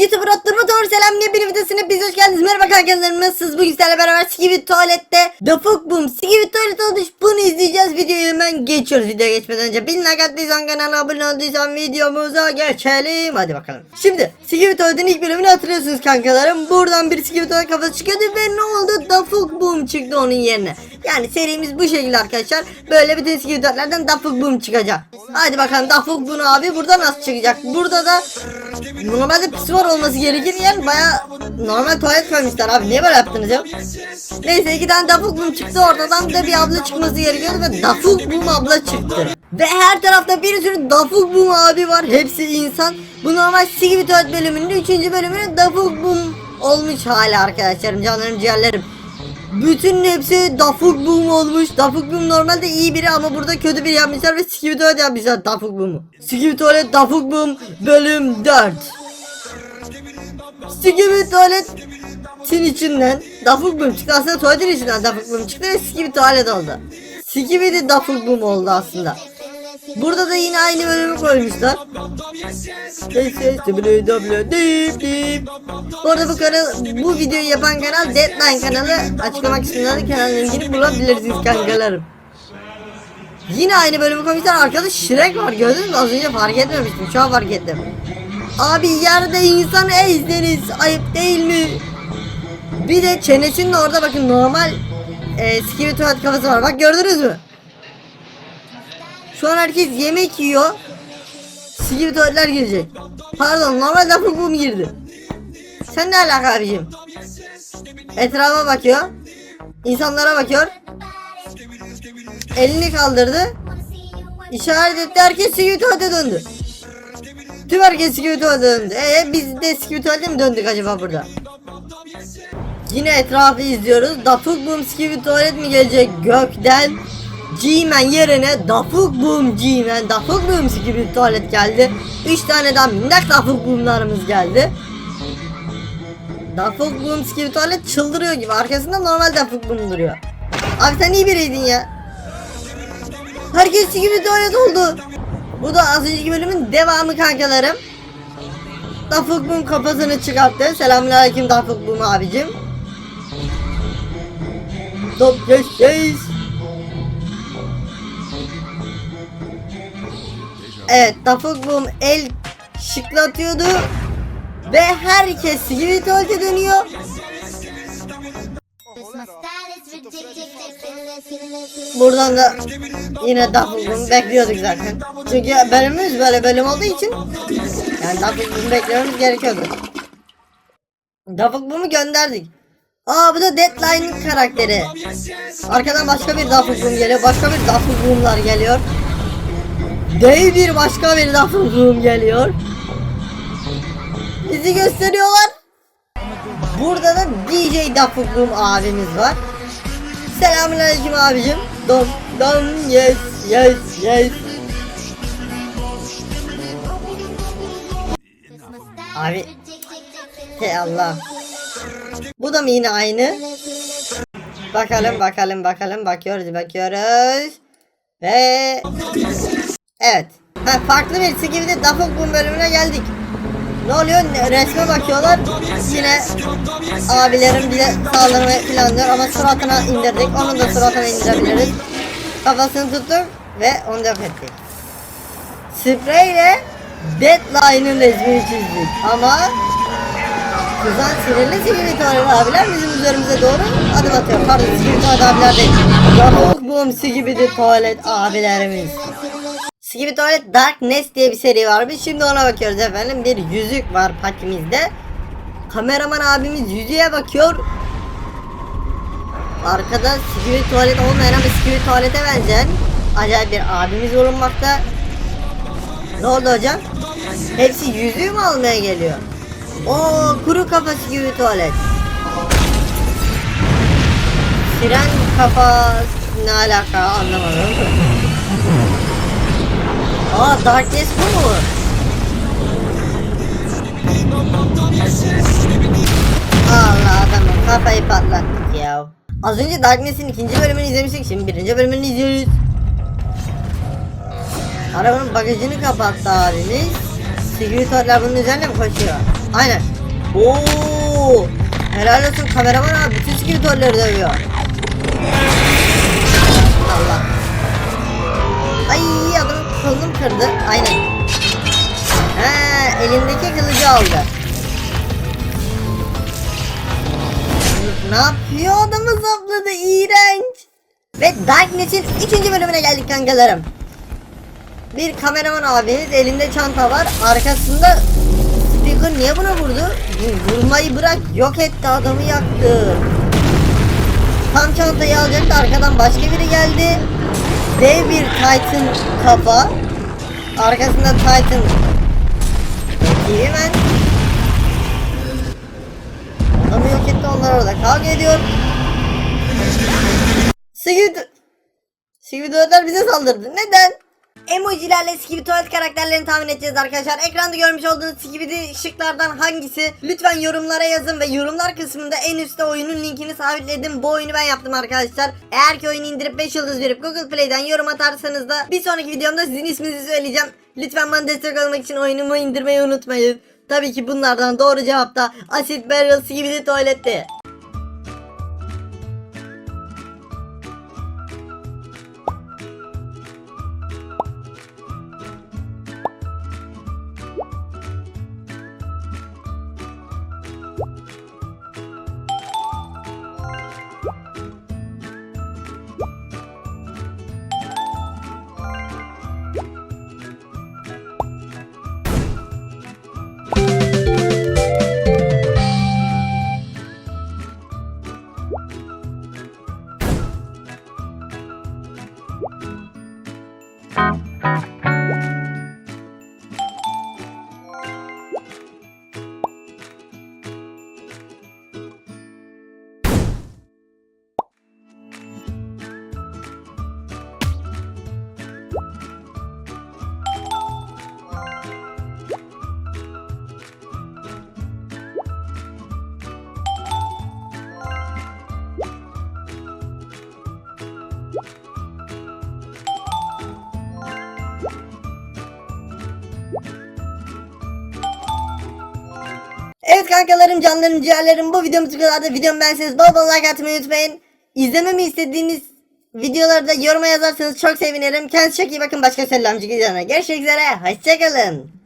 І ти, брат, Doğru Selam bir videosuna biz hoş geldiniz. Merhaba kankalarım nasılsınız? Bugün sizlerle beraber Skibidi Tuvalet'te Dafuk Boom Skibidi Tuvalet olmuş. Bunu izleyeceğiz. Videoyu hemen geçiyoruz. Videoya geçmeden önce bin like attıysan kanala abone olduysan videomuza geçelim. Hadi bakalım. Şimdi Skibidi Tuvalet'in ilk bölümünü hatırlıyorsunuz kankalarım. Buradan bir Skibidi Tuvalet kafası çıkıyordu ve ne oldu? Dafuk Boom çıktı onun yerine. Yani serimiz bu şekilde arkadaşlar. Böyle bütün Skibidi Tuvalet'lerden Dafuk Boom çıkacak. Hadi bakalım Dafuk Boom abi burada nasıl çıkacak? Burada da Normalde pisuar olması gerekir yani baya normal tuvalet koymuşlar abi niye böyle yaptınız ya? Neyse iki tane dafuk bum çıktı ortadan bir bir abla çıkması gerekiyordu ve dafuk bum abla çıktı. Ve her tarafta bir sürü dafuk bum abi var hepsi insan. Bu normal gibi tuvalet bölümünün 3. bölümünün dafuk bum olmuş hali arkadaşlarım canlarım ciğerlerim. Bütün hepsi Dafuk Boom olmuş. Dafuk Boom normalde iyi biri ama burada kötü biri yapmışlar ve Skibidi Tuvalet yapmışlar Dafuk Boom'u. Skibidi Tuvalet Dafuk Boom bölüm 4. Skibidi Tuvalet'in içinden Dafuk Boom çıktı. Aslında tuvaletin içinden Dafuk Boom çıktı ve Skibidi Tuvalet oldu. Skibidi Dafuk Boom oldu aslında. Burada da yine aynı bölümü koymuşlar. Bu arada bu kanal, bu videoyu yapan kanal Deadline kanalı. Açıklama kısmında da kanalın linkini bulabilirsiniz kankalarım. Yine aynı bölümü koymuşlar. Arkada Shrek var gördünüz mü? Az önce fark etmemiştim. Şu an fark ettim. Abi yerde insan ezdiniz. Ayıp değil mi? Bir de çenesinin orada bakın normal e, skibidi tuvalet kafası var. Bak gördünüz mü? Şu an herkes yemek yiyor. Skibidi tuvaletler girecek. Pardon normal lafı bu mu girdi? Sen ne alaka abicim? Etrafa bakıyor. İnsanlara bakıyor. Elini kaldırdı. İşaret etti herkes skibidi tuvalete döndü. Tüm herkes skibidi tuvalete döndü. Ee biz de skibidi mi döndük acaba burada? Yine etrafı izliyoruz. Dafuk Boom Skibidi Tuvalet mi gelecek gökten? G-Man yerine Dafuk Boom G-Man Dafuk Boom Skibidi Tuvalet geldi. 3 tane daha minnak Dafuk Boom'larımız geldi. Dafuk Boom Skibidi Tuvalet çıldırıyor gibi. Arkasında normal Dafuk Boom duruyor. Abi sen iyi biriydin ya. Herkes Skibidi Tuvalet oldu. Bu da az önceki bölümün devamı kankalarım. Dafuk Boom kafasını çıkarttı. Selamünaleyküm Dafuk Boom abicim. Top yes. Evet Dafuk Boom el şıklatıyordu. Ve herkes gibi tuvalete dönüyor. Buradan da yine Boom bekliyorduk zaten. Çünkü bölümümüz böyle bölüm olduğu için yani Boom beklememiz gerekiyordu. Boom'u gönderdik. Aa bu da Deadline'ın karakteri. Arkadan başka bir Boom geliyor. Başka bir Boom'lar geliyor. Dev bir başka bir Boom geliyor. Bizi gösteriyorlar. Burada da DJ Boom abimiz var. Selamünaleyküm abicim. Dom dom yes yes yes. Abi Hey Allah. Bu da mı yine aynı? Bakalım bakalım bakalım bakıyoruz bakıyoruz. Ve Evet. Ha, farklı birisi gibi de Boom bölümüne geldik. Ne oluyor? Resme bakıyorlar. Yine abilerim bize saldırmayı planlıyor ama suratına indirdik. Onun da suratına indirebiliriz. Kafasını tuttuk ve onu yok ettik. Spreyle Deadline'ın resmini çizdik ama Kızan sinirli tuvalet abiler bizim üzerimize doğru adım atıyor. Pardon tuvalet abiler değil. Yamuk bum sigibidi tuvalet abilerimiz. Skibidi Tuvalet Darkness diye bir seri varmış. Şimdi ona bakıyoruz efendim. Bir yüzük var patimizde. Kameraman abimiz yüzüğe bakıyor. Arkada Skibidi Tuvalet olmayan ama Skibidi Tuvalet'e benzeyen acayip bir abimiz bulunmakta. Ne oldu hocam? Hepsi yüzüğü mü almaya geliyor? O kuru kafası gibi tuvalet. Siren kafa ne alaka anlamadım. Aa Darkness bu mu? Allah adamın kafayı patlattık ya. Az önce Darkness'in ikinci bölümünü izlemiştik şimdi birinci bölümünü izliyoruz. Arabanın bagajını kapattı abimiz. Security bunun üzerine mi koşuyor? Aynen. Oo! Helal olsun kameraman abi bütün skibitörleri dövüyor. Allah. Ay adamın kolunu kırdı. Aynen. Ha, elindeki kılıcı aldı. Ne yapıyor adamı sapladı iğrenç. Ve Darkness'in 3. bölümüne geldik kankalarım. Bir kameraman abimiz elinde çanta var. Arkasında Speaker niye buna vurdu? Vurmayı bırak yok etti adamı yaktı. Tam çantayı alacaktı arkadan başka biri geldi. Dev bir Titan kafa. Arkasında Titan man. Adamı yok etti onlar orada kavga ediyor. Squid Squidward'lar bize saldırdı. Neden? Emojilerle Skibidi tuvalet karakterlerini tahmin edeceğiz arkadaşlar. Ekranda görmüş olduğunuz Skibidi şıklardan hangisi? Lütfen yorumlara yazın ve yorumlar kısmında en üstte oyunun linkini sabitledim. Bu oyunu ben yaptım arkadaşlar. Eğer ki oyunu indirip 5 yıldız verip Google Play'den yorum atarsanız da bir sonraki videomda sizin isminizi söyleyeceğim. Lütfen bana destek olmak için oyunumu indirmeyi unutmayın. Tabii ki bunlardan doğru cevap da Acid Barrel Skibidi tuvaletti. Evet kankalarım, canlarım, ciğerlerim bu videomuz bu kadardı. Videomu beğenseniz bol bol like atmayı unutmayın. İzlememi istediğiniz videoları da yoruma yazarsanız çok sevinirim. Kendinize çok iyi bakın. Başka selamcı videolarına görüşmek üzere. Hoşçakalın.